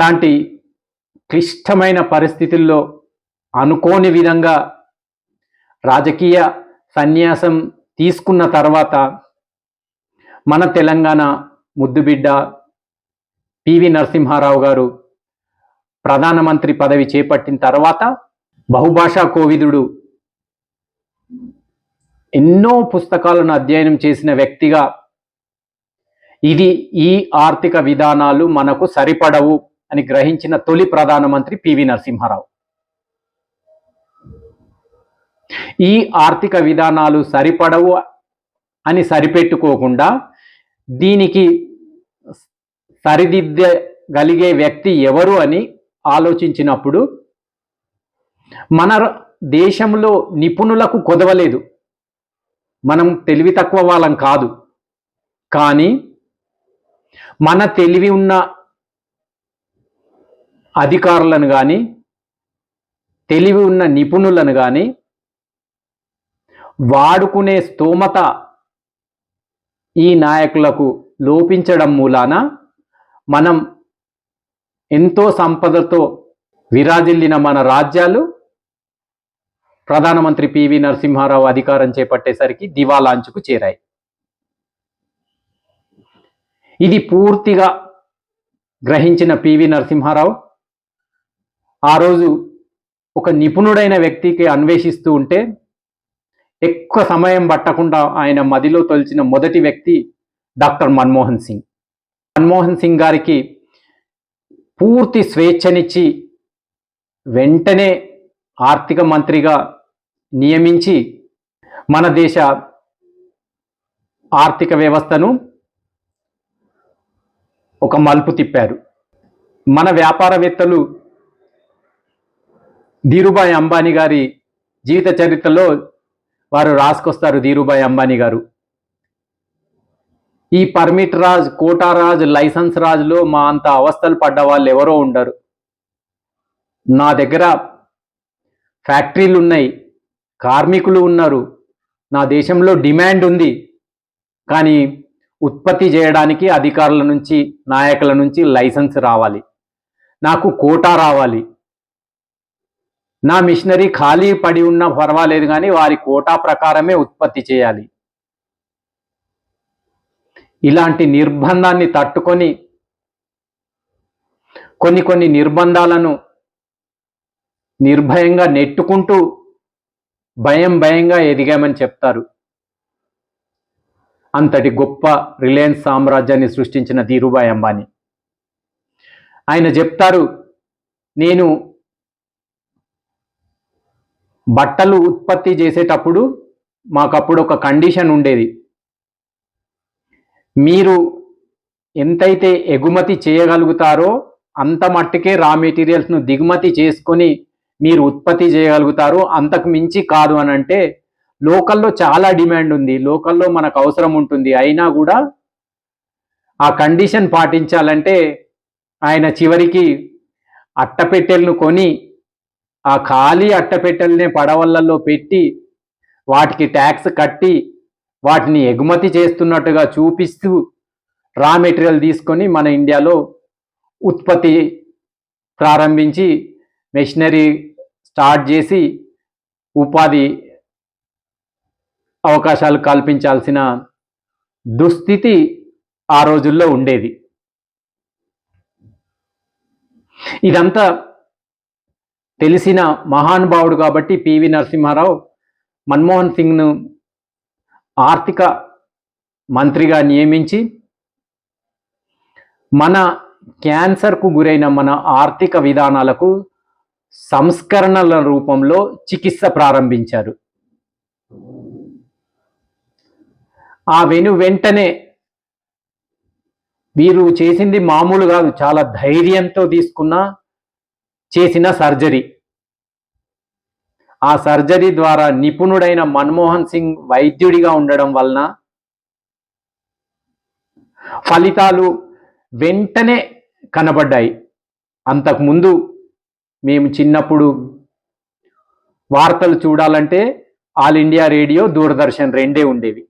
లాంటి క్లిష్టమైన పరిస్థితుల్లో అనుకోని విధంగా రాజకీయ సన్యాసం తీసుకున్న తర్వాత మన తెలంగాణ ముద్దుబిడ్డ పివి నరసింహారావు గారు ప్రధానమంత్రి పదవి చేపట్టిన తర్వాత బహుభాషా కోవిదుడు ఎన్నో పుస్తకాలను అధ్యయనం చేసిన వ్యక్తిగా ఇది ఈ ఆర్థిక విధానాలు మనకు సరిపడవు. అని గ్రహించిన తొలి ప్రధానమంత్రి పివి నరసింహారావు. ఈ ఆర్థిక విధానాలు సరిపడవు అని సరిపెట్టుకోకుండా దీనికి సరిదిద్దగలిగే వ్యక్తి ఎవరు అని ఆలోచించినప్పుడు మన దేశంలో నిపుణులకు కొదవలేదు. మనం తెలివి తక్కువ వాళ్ళం కాదు. కానీ మన తెలివి ఉన్న అధికారులను కానీ తెలివి ఉన్న నిపుణులను కానీ వాడుకునే స్తోమత ఈ నాయకులకు లోపించడం మూలాన మనం ఎంతో సంపదతో విరాజిల్లిన మన రాజ్యాలు ప్రధానమంత్రి పివి నరసింహారావు అధికారం చేపట్టేసరికి దివాలాంచుకు చేరాయి. ఇది పూర్తిగా గ్రహించిన పివి నరసింహారావు ఆ రోజు ఒక నిపుణుడైన వ్యక్తికి అన్వేషిస్తూ ఉంటే ఎక్కువ సమయం పట్టకుండా ఆయన మదిలో తొలిచిన మొదటి వ్యక్తి డాక్టర్ మన్మోహన్ సింగ్. మన్మోహన్ సింగ్ గారికి పూర్తి స్వేచ్ఛనిచ్చి వెంటనే ఆర్థిక మంత్రిగా నియమించి మన దేశ ఆర్థిక వ్యవస్థను ఒక మలుపు తిప్పారు. మన వ్యాపారవేత్తలు ధీరుభాయ్ అంబానీ గారి జీవిత చరిత్రలో వారు రాసుకొస్తారు ధీరుభాయ్ అంబానీ గారు. ఈ పర్మిట్ రాజ్ కోటారాజ్ లైసెన్స్ రాజ్లో మా అంత అవస్థలు పడ్డ వాళ్ళు ఎవరో ఉండరు. నా దగ్గర ఫ్యాక్టరీలు ఉన్నాయి కార్మికులు ఉన్నారు నా దేశంలో డిమాండ్ ఉంది కానీ ఉత్పత్తి చేయడానికి అధికారుల నుంచి నాయకుల నుంచి లైసెన్స్ రావాలి. నాకు కోటా రావాలి. నా మిషనరీ ఖాళీ పడి ఉన్నా పర్వాలేదు కానీ వారి కోటా ప్రకారమే ఉత్పత్తి చేయాలి. ఇలాంటి నిర్బంధాన్ని తట్టుకొని కొన్ని కొన్ని నిర్బంధాలను నిర్భయంగా నెట్టుకుంటూ భయం భయంగా ఎదిగామని చెప్తారు. అంతటి గొప్ప రిలయన్స్ సామ్రాజ్యాన్ని సృష్టించిన ధీరుభాయ్ అంబానీ. ఆయన చెప్తారు నేను బట్టలు ఉత్పత్తి చేసేటప్పుడు మాకప్పుడు ఒక కండిషన్ ఉండేది. మీరు ఎంతైతే ఎగుమతి చేయగలుగుతారో అంత మట్టుకే రా మెటీరియల్స్ను దిగుమతి చేసుకొని మీరు ఉత్పత్తి చేయగలుగుతారు అంతకు మించి కాదు అని అంటే లోకల్లో చాలా డిమాండ్ ఉంది. లోకల్లో మనకు అవసరం ఉంటుంది. అయినా కూడా ఆ కండిషన్ పాటించాలంటే ఆయన చివరికి అట్టపెట్టెలను కొని ఆ ఖాళీ అట్టపెట్టెలనే పడవలలో పెట్టి వాటికి ట్యాక్స్ కట్టి వాటిని ఎగుమతి చేస్తున్నట్టుగా చూపిస్తూ రా మెటీరియల్ తీసుకొని మన ఇండియాలో ఉత్పత్తి ప్రారంభించి మెషినరీ స్టార్ట్ చేసి ఉపాధి అవకాశాలు కల్పించాల్సిన దుస్థితి ఆ రోజుల్లో ఉండేది. ఇదంతా తెలిసిన మహానుభావుడు కాబట్టి పివి నరసింహారావు మన్మోహన్ సింగ్ను ఆర్థిక మంత్రిగా నియమించి మన క్యాన్సర్కు గురైన మన ఆర్థిక విధానాలకు సంస్కరణల రూపంలో చికిత్స ప్రారంభించారు. ఆ వెను వెంటనే వీరు చేసింది మామూలు కాదు చాలా ధైర్యంతో తీసుకున్న చేసిన సర్జరీ. ఆ సర్జరీ ద్వారా నిపుణుడైన మన్మోహన్ సింగ్ వైద్యుడిగా ఉండడం వలన ఫలితాలు వెంటనే కనబడ్డాయి. అంతకుముందు మేము చిన్నప్పుడు వార్తలు చూడాలంటే ఆల్ ఇండియా రేడియో దూరదర్శన్ రెండే ఉండేవి.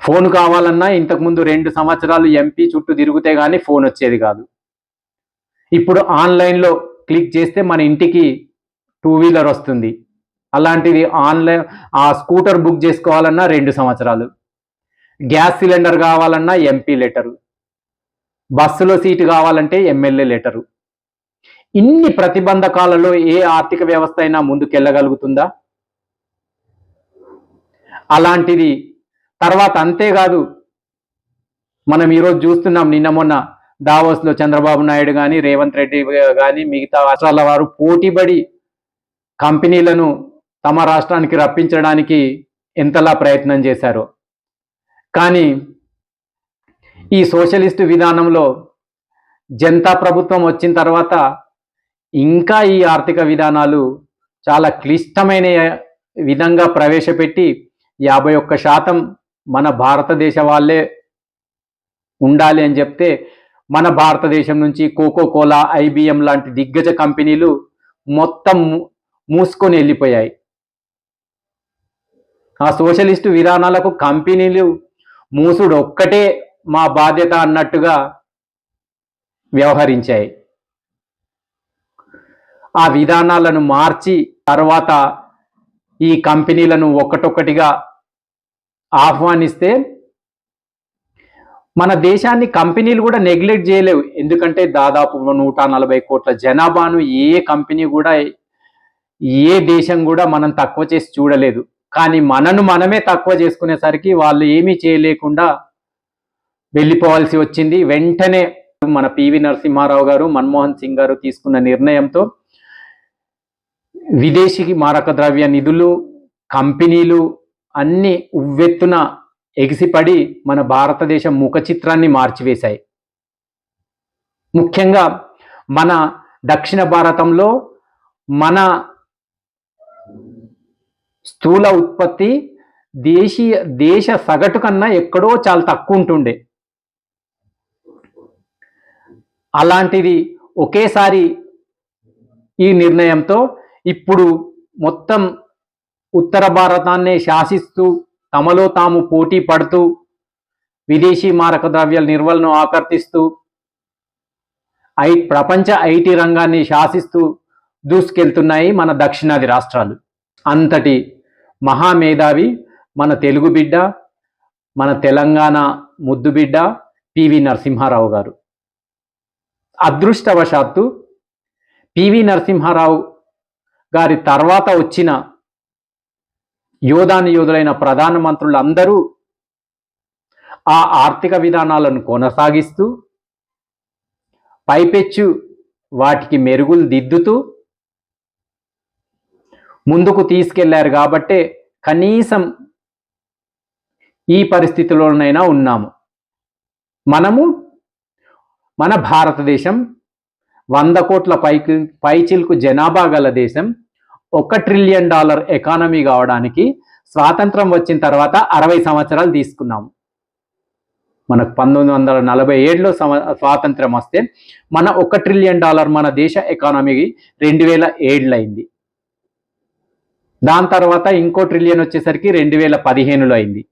ఫోన్ కావాలన్నా ఇంతకుముందు రెండు సంవత్సరాలు ఎంపీ చుట్టూ తిరిగితే కానీ ఫోన్ వచ్చేది కాదు. ఇప్పుడు ఆన్లైన్లో క్లిక్ చేస్తే మన ఇంటికి టూ వీలర్ వస్తుంది. అలాంటిది ఆన్లైన్ ఆ స్కూటర్ బుక్ చేసుకోవాలన్నా రెండు సంవత్సరాలు. గ్యాస్ సిలిండర్ కావాలన్నా ఎంపీ లెటరు. బస్సులో సీటు కావాలంటే ఎమ్మెల్యే లెటరు. ఇన్ని ప్రతిబంధకాలలో ఏ ఆర్థిక వ్యవస్థ అయినా ముందుకెళ్ళగలుగుతుందా? అలాంటిది తర్వాత అంతేకాదు మనం ఈరోజు చూస్తున్నాం నిన్న మొన్న దావోస్లో చంద్రబాబు నాయుడు కానీ రేవంత్ రెడ్డి కానీ మిగతా రాష్ట్రాల వారు పోటీపడి కంపెనీలను తమ రాష్ట్రానికి రప్పించడానికి ఎంతలా ప్రయత్నం చేశారో. కానీ ఈ సోషలిస్టు విధానంలో జనతా ప్రభుత్వం వచ్చిన తర్వాత ఇంకా ఈ ఆర్థిక విధానాలు చాలా క్లిష్టమైన విధంగా ప్రవేశపెట్టి యాభై ఒక్క శాతం మన భారతదేశ వాళ్ళే ఉండాలి అని చెప్తే మన భారతదేశం నుంచి కోకో కోలా ఐబిఎం లాంటి దిగ్గజ కంపెనీలు మొత్తం మూసుకొని వెళ్ళిపోయాయి. ఆ సోషలిస్టు విధానాలకు కంపెనీలు మూసుడు ఒక్కటే మా బాధ్యత అన్నట్టుగా వ్యవహరించాయి. ఆ విధానాలను మార్చి తర్వాత ఈ కంపెనీలను ఒక్కటొక్కటిగా ఆహ్వానిస్తే మన దేశాన్ని కంపెనీలు కూడా నెగ్లెక్ట్ చేయలేవు. ఎందుకంటే దాదాపు నూట నలభై కోట్ల జనాభాను ఏ కంపెనీ కూడా ఏ దేశం కూడా మనం తక్కువ చేసి చూడలేదు. కానీ మనను మనమే తక్కువ చేసుకునేసరికి వాళ్ళు ఏమీ చేయలేకుండా వెళ్ళిపోవాల్సి వచ్చింది. వెంటనే మన పివి నరసింహారావు గారు మన్మోహన్ సింగ్ గారు తీసుకున్న నిర్ణయంతో విదేశీ మారక ద్రవ్య నిధులు కంపెనీలు అన్ని ఉవ్వెత్తున ఎగిసిపడి మన భారతదేశం ముఖ చిత్రాన్ని మార్చివేశాయి. ముఖ్యంగా మన దక్షిణ భారతంలో మన స్థూల ఉత్పత్తి దేశీయ దేశ సగటు కన్నా ఎక్కడో చాలా తక్కువ ఉంటుండే. అలాంటిది ఒకేసారి ఈ నిర్ణయంతో ఇప్పుడు మొత్తం ఉత్తర భారతాన్నే శాసిస్తూ తమలో తాము పోటీ పడుతూ విదేశీ మారక ద్రవ్యాల నిర్వలను ఆకర్షిస్తూ ఐ ప్రపంచ ఐటీ రంగాన్ని శాసిస్తూ దూసుకెళ్తున్నాయి మన దక్షిణాది రాష్ట్రాలు. అంతటి మహామేధావి మన తెలుగు బిడ్డ మన తెలంగాణ ముద్దు బిడ్డ పివి నరసింహారావు గారు. అదృష్టవశాత్తు పివి నరసింహారావు గారి తర్వాత వచ్చిన యోధాని యోధులైన ప్రధానమంత్రులు అందరూ ఆ ఆర్థిక విధానాలను కొనసాగిస్తూ పైపెచ్చు వాటికి మెరుగులు దిద్దుతూ ముందుకు తీసుకెళ్ళారు కాబట్టే కనీసం ఈ పరిస్థితిలోనైనా ఉన్నాము. మనము మన భారతదేశం వంద కోట్ల పైకి పైచిల్కు జనాభా గల దేశం ఒక ట్రిలియన్ డాలర్ ఎకానమీ కావడానికి స్వాతంత్రం వచ్చిన తర్వాత అరవై సంవత్సరాలు తీసుకున్నాము మనకు పంతొమ్మిది వందల నలభై ఏడులో స్వాతంత్రం వస్తే మన ఒక ట్రిలియన్ డాలర్ మన దేశ ఎకానమీకి రెండు వేల ఏడులో అయింది. దాని తర్వాత ఇంకో ట్రిలియన్ వచ్చేసరికి రెండు వేల పదిహేనులో అయింది.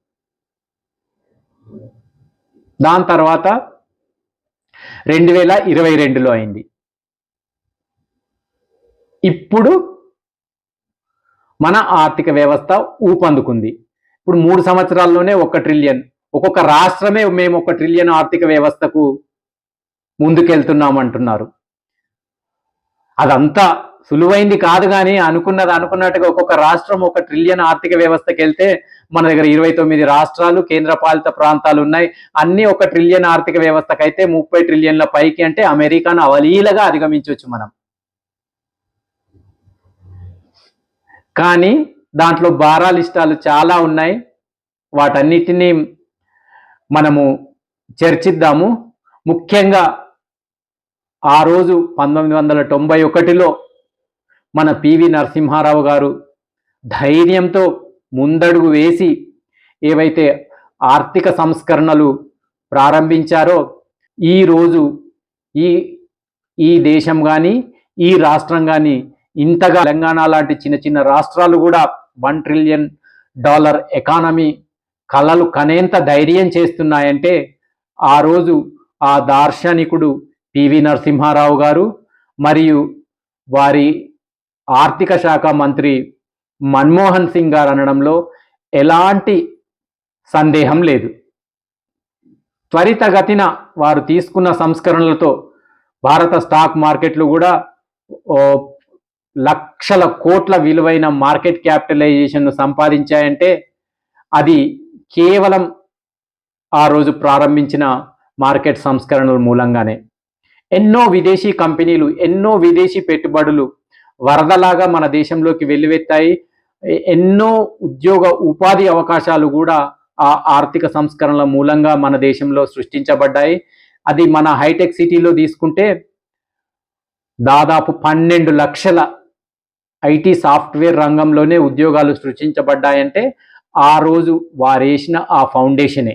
దాని తర్వాత రెండు వేల ఇరవై రెండులో అయింది. ఇప్పుడు మన ఆర్థిక వ్యవస్థ ఊపందుకుంది. ఇప్పుడు మూడు సంవత్సరాల్లోనే ఒక ట్రిలియన్ ఒక్కొక్క రాష్ట్రమే మేము ఒక ట్రిలియన్ ఆర్థిక వ్యవస్థకు ముందుకెళ్తున్నాం అంటున్నారు అదంతా సులువైంది కాదు కానీ అనుకున్నది అనుకున్నట్టుగా ఒక్కొక్క రాష్ట్రం ఒక ట్రిలియన్ ఆర్థిక వ్యవస్థకి వెళ్తే మన దగ్గర ఇరవై తొమ్మిది రాష్ట్రాలు కేంద్రపాలిత ప్రాంతాలు ఉన్నాయి. అన్ని ఒక ట్రిలియన్ ఆర్థిక వ్యవస్థకైతే ముప్పై ట్రిలియన్ల పైకి అంటే అమెరికాను అవలీలగా అధిగమించవచ్చు మనం. కానీ దాంట్లో భారాలిష్టాలు చాలా ఉన్నాయి. వాటన్నిటినీ మనము చర్చిద్దాము. ముఖ్యంగా ఆ రోజు పంతొమ్మిది వందల తొంభై ఒకటిలో మన పివి నరసింహారావు గారు ధైర్యంతో ముందడుగు వేసి ఏవైతే ఆర్థిక సంస్కరణలు ప్రారంభించారో ఈరోజు ఈ ఈ దేశం కానీ ఈ రాష్ట్రం కానీ ఇంతగా తెలంగాణ లాంటి చిన్న చిన్న రాష్ట్రాలు కూడా వన్ ట్రిలియన్ డాలర్ ఎకానమీ కళలు కనేంత ధైర్యం చేస్తున్నాయంటే ఆ రోజు ఆ దార్శనికుడు పివి నరసింహారావు గారు మరియు వారి ఆర్థిక శాఖ మంత్రి మన్మోహన్ సింగ్ గారు అనడంలో ఎలాంటి సందేహం లేదు. త్వరితగతిన వారు తీసుకున్న సంస్కరణలతో భారత స్టాక్ మార్కెట్లు కూడా లక్షల కోట్ల విలువైన మార్కెట్ క్యాపిటలైజేషన్ను సంపాదించాయంటే అది కేవలం ఆ రోజు ప్రారంభించిన మార్కెట్ సంస్కరణల మూలంగానే. ఎన్నో విదేశీ కంపెనీలు ఎన్నో విదేశీ పెట్టుబడులు వరదలాగా మన దేశంలోకి వెల్లువెత్తాయి. ఎన్నో ఉద్యోగ ఉపాధి అవకాశాలు కూడా ఆ ఆర్థిక సంస్కరణల మూలంగా మన దేశంలో సృష్టించబడ్డాయి. అది మన హైటెక్ సిటీలో తీసుకుంటే దాదాపు పన్నెండు లక్షల ఐటీ సాఫ్ట్వేర్ రంగంలోనే ఉద్యోగాలు సృష్టించబడ్డాయంటే ఆ రోజు వారేసిన ఆ ఫౌండేషనే.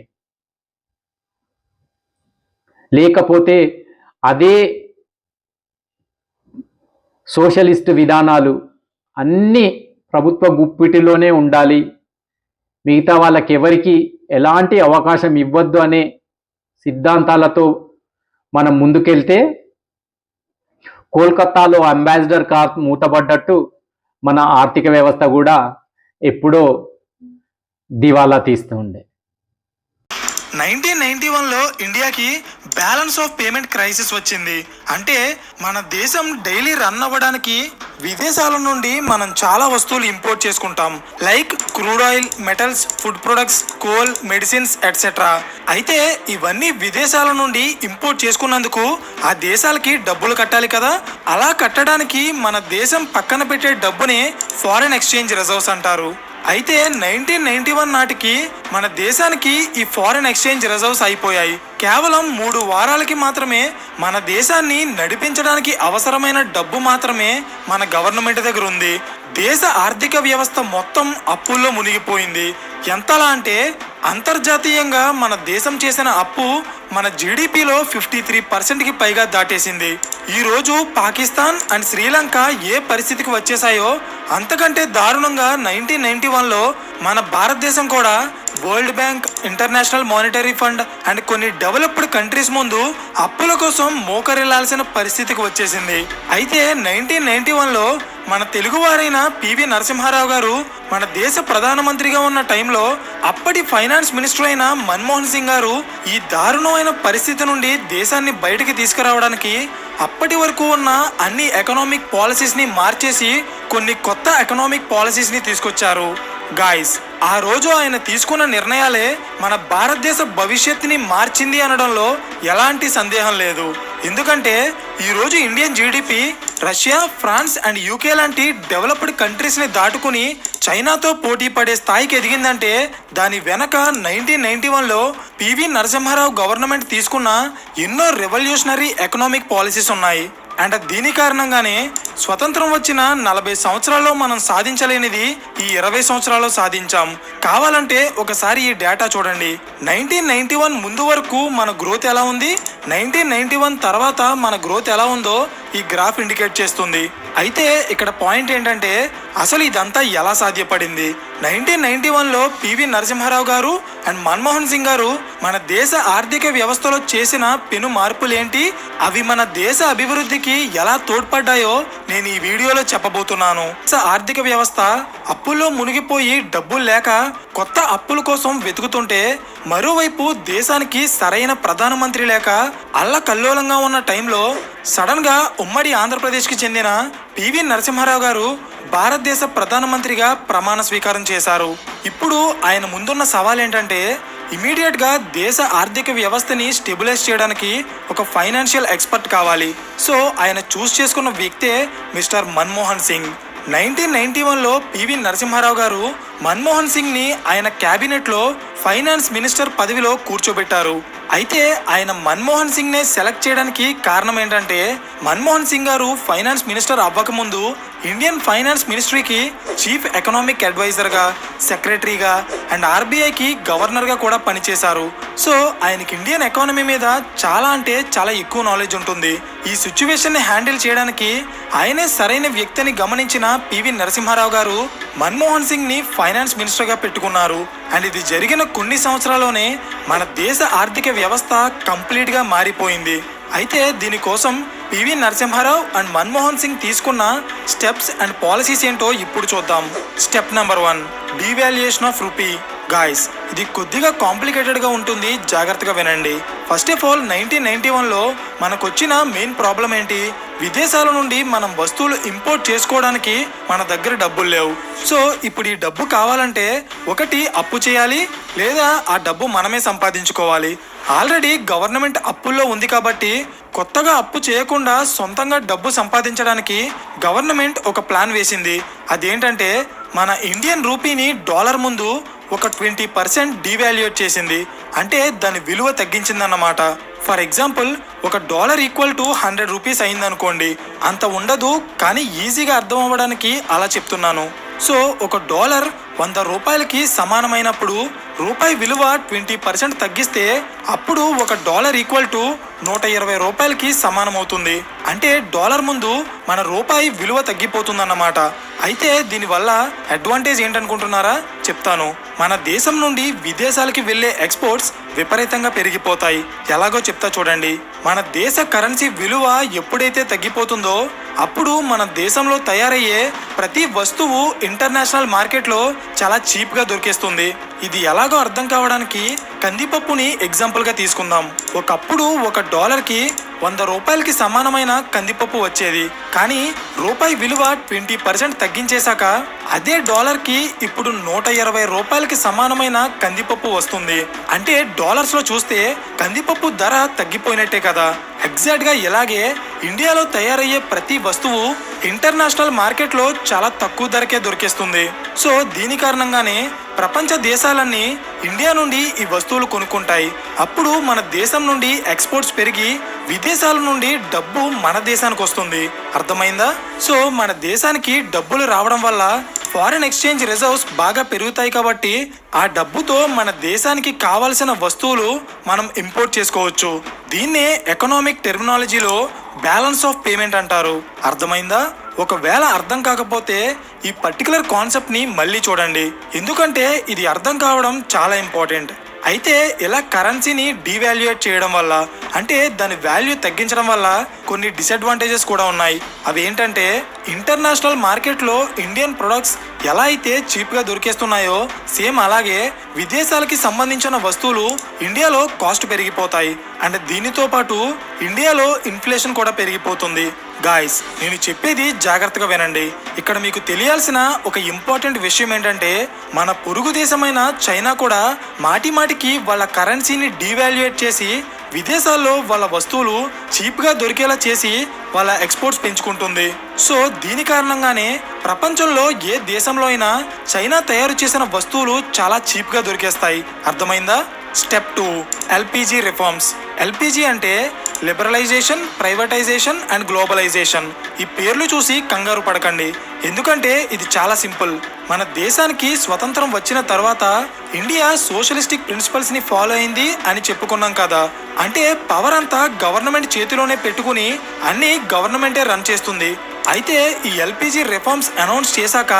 లేకపోతే అదే సోషలిస్ట్ విధానాలు అన్నీ ప్రభుత్వ గుప్పిటిలోనే ఉండాలి. మిగతా వాళ్ళకి ఎవరికి ఎలాంటి అవకాశం ఇవ్వద్దు అనే సిద్ధాంతాలతో మనం ముందుకెళ్తే కోల్కతాలో అంబాసిడర్ కార్ మూతపడ్డట్టు మన ఆర్థిక వ్యవస్థ కూడా ఎప్పుడో దివాలా తీస్తూ ఉండే. నైన్టీన్ నైన్టీ వన్లో ఇండియాకి బ్యాలెన్స్ ఆఫ్ పేమెంట్ క్రైసిస్ వచ్చింది. అంటే మన దేశం డైలీ రన్ అవ్వడానికి విదేశాల నుండి మనం చాలా వస్తువులు ఇంపోర్ట్ చేసుకుంటాం. Like crude oil metals food products coal medicines etcetera అయితే ఇవన్నీ విదేశాల నుండి ఇంపోర్ట్ చేసుకున్నందుకు ఆ దేశాలకి డబ్బులు కట్టాలి కదా? అలా కట్టడానికి మన దేశం పక్కన పెట్టే డబ్బునే ఫారెన్ ఎక్స్చేంజ్ రిజర్వ్స్ అంటారు. అయితే నైన్టీన్ నైన్టీ వన్ నాటికి మన దేశానికి ఈ ఫారెన్ ఎక్స్చేంజ్ రిజర్వ్స్ అయిపోయాయి. కేవలం మూడు వారాలకి మాత్రమే మన దేశాన్ని నడిపించడానికి అవసరమైన డబ్బు మాత్రమే మన గవర్నమెంట్ దగ్గర ఉంది. దేశ ఆర్థిక వ్యవస్థ మొత్తం అప్పుల్లో మునిగిపోయింది. ఎంతలా అంటే అంతర్జాతీయంగా మన దేశం చేసిన అప్పు మన జీడిపిలో ఫిఫ్టీ త్రీ పర్సెంట్కి పైగా దాటేసింది. ఈరోజు పాకిస్తాన్ అండ్ శ్రీలంక ఏ పరిస్థితికి వచ్చేసాయో అంతకంటే దారుణంగా నైన్టీన్ నైన్టీ వన్లో మన భారతదేశం కూడా world bank international monetary fund and కొన్ని డెవలప్డ్ కంట్రీస్ ముందు అప్పుల కోసం మోకరిల్లాల్సిన పరిస్థితికి వచ్చేసింది. అయితే నైన్టీన్ నైన్టీ వన్లో మన తెలుగువారైన పివి నరసింహారావు గారు మన దేశ ప్రధానమంత్రిగా ఉన్న టైంలో అప్పటి ఫైనాన్స్ మినిస్టర్ అయిన మన్మోహన్ సింగ్ గారు ఈ దారుణమైన పరిస్థితి నుండి దేశాన్ని బయటికి తీసుకురావడానికి అప్పటి వరకు ఉన్న అన్ని ఎకనామిక్ పాలసీస్ని మార్చేసి కొన్ని కొత్త ఎకనామిక్ పాలసీస్ని తీసుకొచ్చారు. గాయస్ ఆ రోజు ఆయన తీసుకున్న నిర్ణయాలే మన భారతదేశ భవిష్యత్తుని మార్చింది అనడంలో ఎలాంటి సందేహం లేదు. ఎందుకంటే ఈ రోజు Indian GDP Russia France and UK లాంటి డెవలప్డ్ కంట్రీస్ని దాటుకుని చైనాతో పోటీ పడే స్థాయికి ఎదిగిందంటే దాని వెనక నైన్టీన్ నైన్టీ వన్లో పివి నరసింహారావు గవర్నమెంట్ తీసుకున్న ఎన్నో రెవల్యూషనరీ ఎకనామిక్ పాలసీస్ ఉన్నాయి. అండ్ దీని కారణంగానే స్వతంత్రం వచ్చిన నలభై సంవత్సరాల్లో మనం సాధించలేనిది ఈ ఇరవై సంవత్సరాల్లో సాధించాం. కావాలంటే ఒకసారి ఈ డేటా చూడండి. నైన్టీన్ నైన్టీ వన్ ముందు వరకు మన గ్రోత్ ఎలా ఉంది? నైన్టీన్ నైన్టీ వన్ తర్వాత మన గ్రోత్ ఎలా ఉందో ఈ గ్రాఫ్ ఇండికేట్ చేస్తుంది. అయితే ఇక్కడ పాయింట్ ఏంటంటే అసలు ఇదంతా ఎలా సాధ్యపడింది? నైన్టీన్ నైన్టీ వన్లో P V Narasimha Rao garu and Manmohan Singh గారు మన దేశ ఆర్థిక వ్యవస్థలో చేసిన పెను మార్పులు ఏంటి అవి మన దేశ అభివృద్ధికి ఎలా తోడ్పడ్డాయో నేను ఈ వీడియోలో చెప్పబోతున్నాను. దేశ ఆర్థిక వ్యవస్థ అప్పుల్లో మునిగిపోయి డబ్బులు లేక కొత్త అప్పుల కోసం వెతుకుతుంటే మరోవైపు దేశానికి సరైన ప్రధానమంత్రి లేక అల్లకల్లోలంగా ఉన్న టైంలో సడన్గా ఉమ్మడి ఆంధ్రప్రదేశ్కి చెందిన పివి నరసింహారావు గారు భారతదేశ ప్రధానమంత్రిగా ప్రమాణ స్వీకారం చేశారు. ఇప్పుడు ఆయన ముందున్న సవాల్ ఏంటంటే ఇమీడియట్గా దేశ ఆర్థిక వ్యవస్థని స్టెబిలైజ్ చేయడానికి ఒక ఫైనాన్షియల్ ఎక్స్పర్ట్ కావాలి. సో ఆయన చూస్ చేసుకున్న వ్యక్తే mister Manmohan Singh. Nineteen ninety వన్లో పివి నరసింహారావు గారు మన్మోహన్ సింగ్ని ఆయన క్యాబినెట్లో ఫైనాన్స్ మినిస్టర్ పదవిలో కూర్చోబెట్టారు. అయితే ఆయన మన్మోహన్ సింగ్ నే సెలెక్ట్ చేయడానికి కారణం ఏంటంటే మన్మోహన్ సింగ్ గారు ఫైనాన్స్ మినిస్టర్ అవ్వకముందు ఇండియన్ ఫైనాన్స్ మినిస్ట్రీకి చీఫ్ ఎకనామిక్ అడ్వైజర్గా సెక్రటరీగా అండ్ ఆర్బీఐకి గవర్నర్గా కూడా పనిచేశారు. సో ఆయనకి ఇండియన్ ఎకానమీ మీద చాలా అంటే చాలా ఎక్కువ నాలెడ్జ్ ఉంటుంది. ఈ సిచ్యువేషన్ని హ్యాండిల్ చేయడానికి ఆయనే సరైన వ్యక్తిని గమనించిన పివి నరసింహారావు గారు మన్మోహన్ సింగ్ని ఫైనాన్స్ మినిస్టర్గా పెట్టుకున్నారు. అండ్ ఇది జరిగిన కొన్ని సంవత్సరాల్లోనే మన దేశ ఆర్థిక వ్యవస్థ కంప్లీట్గా మారిపోయింది. అయితే దీనికోసం P V Narasimha Rao and Manmohan Singh తీసుకున్న స్టెప్స్ అండ్ పాలసీస్ ఏంటో ఇప్పుడు చూద్దాం. Step number one devaluation of rupee. Guys ఇది కొద్దిగా కాంప్లికేటెడ్గా ఉంటుంది. జాగ్రత్తగా వినండి. First of all nineteen ninety వన్లో మనకు వచ్చిన మెయిన్ ప్రాబ్లం ఏంటి? విదేశాల నుండి మనం వస్తువులు ఇంపోర్ట్ చేసుకోవడానికి మన దగ్గర డబ్బులు లేవు. సో ఇప్పుడు ఈ డబ్బు కావాలంటే ఒకటి అప్పు చేయాలి లేదా ఆ డబ్బు మనమే సంపాదించుకోవాలి. ఆల్రెడీ గవర్నమెంట్ అప్పుల్లో ఉంది కాబట్టి కొత్తగా అప్పు చేయకుండా సొంతంగా డబ్బు సంపాదించడానికి గవర్నమెంట్ ఒక ప్లాన్ వేసింది. అదేంటంటే మన ఇండియన్ రూపీని డాలర్ ముందు ఒక ట్వంటీ పర్సెంట్ డివాల్యుయేట్ చేసింది. అంటే దాని విలువ తగ్గించిందన్నమాట. ఫర్ ఎగ్జాంపుల్ ఒక dollar equal to hundred rupees అయిందనుకోండి. అంత ఉండదు కానీ ఈజీగా అర్థం అవ్వడానికి అలా చెప్తున్నాను. సో ఒక డాలర్ వంద రూపాయలకి సమానమైనప్పుడు రూపాయి విలువ ట్వంటీ పర్సెంట్ తగ్గిస్తే అప్పుడు ఒక డాలర్ ఈక్వల్ టు నూట ఇరవై రూపాయలకి సమానమవుతుంది. అంటే డాలర్ ముందు మన రూపాయి విలువ తగ్గిపోతుందన్నమాట. అయితే దీనివల్ల అడ్వాంటేజ్ ఏంటనుకుంటున్నారా? చెప్తాను. మన దేశం నుండి విదేశాలకి వెళ్ళే ఎక్స్పోర్ట్స్ విపరీతంగా పెరిగిపోతాయి. ఎలాగో చెప్తా చూడండి. మన దేశ కరెన్సీ విలువ ఎప్పుడైతే తగ్గిపోతుందో అప్పుడు మన దేశంలో తయారయ్యే ప్రతి వస్తువు ఇంటర్నేషనల్ మార్కెట్లో చాలా చీప్గా దొరికేస్తుంది. ఇది ఎలాగో అర్థం కావడానికి కందిపప్పుని ఎగ్జాంపుల్గా తీసుకుందాం. ఒకప్పుడు ఒక డాలర్కి వంద రూపాయలకి సమానమైన కందిపప్పు వచ్చేది. కానీ రూపాయి విలువ ట్వంటీ పర్సెంట్ తగ్గించేశాక అదే డాలర్కి ఇప్పుడు నూట ఇరవై రూపాయలకి సమానమైన కందిపప్పు వస్తుంది. అంటే డాలర్స్లో చూస్తే కందిపప్పు ధర తగ్గిపోయినట్టే కదా. ఎగ్జాక్ట్గా ఇలాగే ఇండియాలో తయారయ్యే ప్రతి వస్తువు ఇంటర్నేషనల్ మార్కెట్లో చాలా తక్కువ ధరకే దొరికేస్తుంది. సో దీని కారణంగానే ప్రపంచ దేశాలన్నీ ఇండియా నుండి ఈ వస్తువులు కొనుక్కుంటాయి. అప్పుడు మన దేశం నుండి ఎక్స్పోర్ట్స్ పెరిగి విదేశాల నుండి డబ్బు మన దేశానికి వస్తుంది. అర్థమైందా? సో మన దేశానికి డబ్బులు రావడం వల్ల ఫారిన్ ఎక్స్చేంజ్ రిజర్వ్స్ బాగా పెరుగుతాయి కాబట్టి ఆ డబ్బుతో మన దేశానికి కావాల్సిన వస్తువులు మనం ఇంపోర్ట్ చేసుకోవచ్చు. దీన్నే ఎకనామిక్ టెర్మినాలజీలో బ్యాలెన్స్ ఆఫ్ పేమెంట్ అంటారు. అర్థమైందా? ఒకవేళ అర్థం కాకపోతే ఈ పర్టికులర్ కాన్సెప్ట్ని మళ్ళీ చూడండి. ఎందుకంటే ఇది అర్థం కావడం చాలా ఇంపార్టెంట్. అయితే ఇలా కరెన్సీని డివాల్యుయేట్ చేయడం వల్ల అంటే దాని వాల్యూ తగ్గించడం వల్ల కొన్ని డిసడ్వాంటేజెస్ కూడా ఉన్నాయి. అవి ఏంటంటే ఇంటర్నేషనల్ మార్కెట్లో ఇండియన్ ప్రొడక్ట్స్ ఎలా అయితే చీప్గా దొరికేస్తున్నాయో సేమ్ అలాగే విదేశాలకి సంబంధించిన వస్తువులు ఇండియాలో కాస్ట్ పెరిగిపోతాయి. అండ్ దీనితో పాటు ఇండియాలో ఇన్ఫ్లేషన్ కూడా పెరిగిపోతుంది. గాయస్ నేను చెప్పేది జాగ్రత్తగా వినండి. ఇక్కడ మీకు తెలియాల్సిన ఒక ఇంపార్టెంట్ విషయం ఏంటంటే మన పొరుగు దేశమైన చైనా కూడా మాటి మాటికి వాళ్ళ కరెన్సీని డివాల్యుయేట్ చేసి విదేశాల్లో వాళ్ళ వస్తువులు చీప్గా దొరికేలా చేసి వాళ్ళ ఎక్స్పోర్ట్స్ పెంచుకుంటుంది. సో దీని కారణంగానే ప్రపంచంలో ఏ దేశంలో అయినా చైనా తయారు చేసిన వస్తువులు చాలా చీప్గా దొరికేస్తాయి. అర్థమైందా? Step two LPG reforms LPG అంటే లిబరలైజేషన్ ప్రైవేటైజేషన్ అండ్ గ్లోబలైజేషన్ ఈ పేర్లు చూసి కంగారు పడకండి. ఎందుకంటే ఇది చాలా సింపుల్. మన దేశానికి స్వతంత్రం వచ్చిన తర్వాత ఇండియా సోషలిస్టిక్ ప్రిన్సిపల్స్ని ఫాలో అయింది అని చెప్పుకున్నాం కదా. అంటే పవర్ అంతా గవర్నమెంట్ చేతిలోనే పెట్టుకుని అన్ని గవర్నమెంటే రన్ చేస్తుంది. అయితే ఈ ఎల్పిజి రిఫార్మ్స్ అనౌన్స్ చేశాక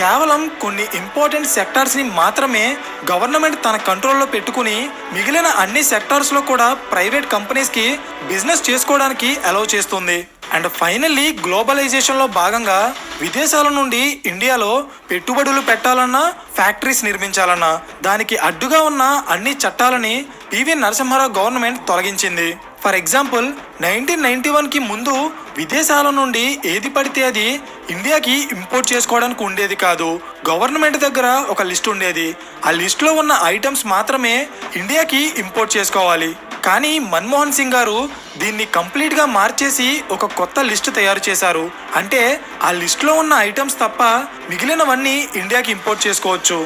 కేవలం కొన్ని ఇంపార్టెంట్ సెక్టార్స్ని మాత్రమే గవర్నమెంట్ తన కంట్రోల్లో పెట్టుకుని మిగిలిన అన్ని సెక్టార్స్లో కూడా ప్రైవేట్ కంపెనీస్కి బిజినెస్ చేసుకోవడానికి అలౌ చేస్తుంది. అండ్ ఫైనల్లీ గ్లోబలైజేషన్లో భాగంగా విదేశాల నుండి ఇండియాలో పెట్టుబడులు పెట్టాలన్నా ఫ్యాక్టరీస్ నిర్మించాలన్నా దానికి అడ్డుగా ఉన్న అన్ని చట్టాలని పివి నరసింహారావు గవర్నమెంట్ తొలగించింది. ఫర్ ఎగ్జాంపుల్ నైన్టీన్ నైన్టీ వన్కి ముందు విదేశాల నుండి ఏది పడితే అది ఇండియాకి ఇంపోర్ట్ చేసుకోవడానికి ఉండేది కాదు. గవర్నమెంట్ దగ్గర ఒక లిస్ట్ ఉండేది. ఆ లిస్ట్లో ఉన్న ఐటమ్స్ మాత్రమే ఇండియాకి ఇంపోర్ట్ చేసుకోవాలి. కానీ మన్మోహన్ సింగ్ గారు దీన్ని కంప్లీట్గా మార్చేసి ఒక కొత్త లిస్ట్ తయారు చేశారు. అంటే ఆ లిస్ట్లో ఉన్న ఐటమ్స్ తప్ప మిగిలినవన్నీ ఇండియాకి ఇంపోర్ట్ చేసుకోవచ్చు.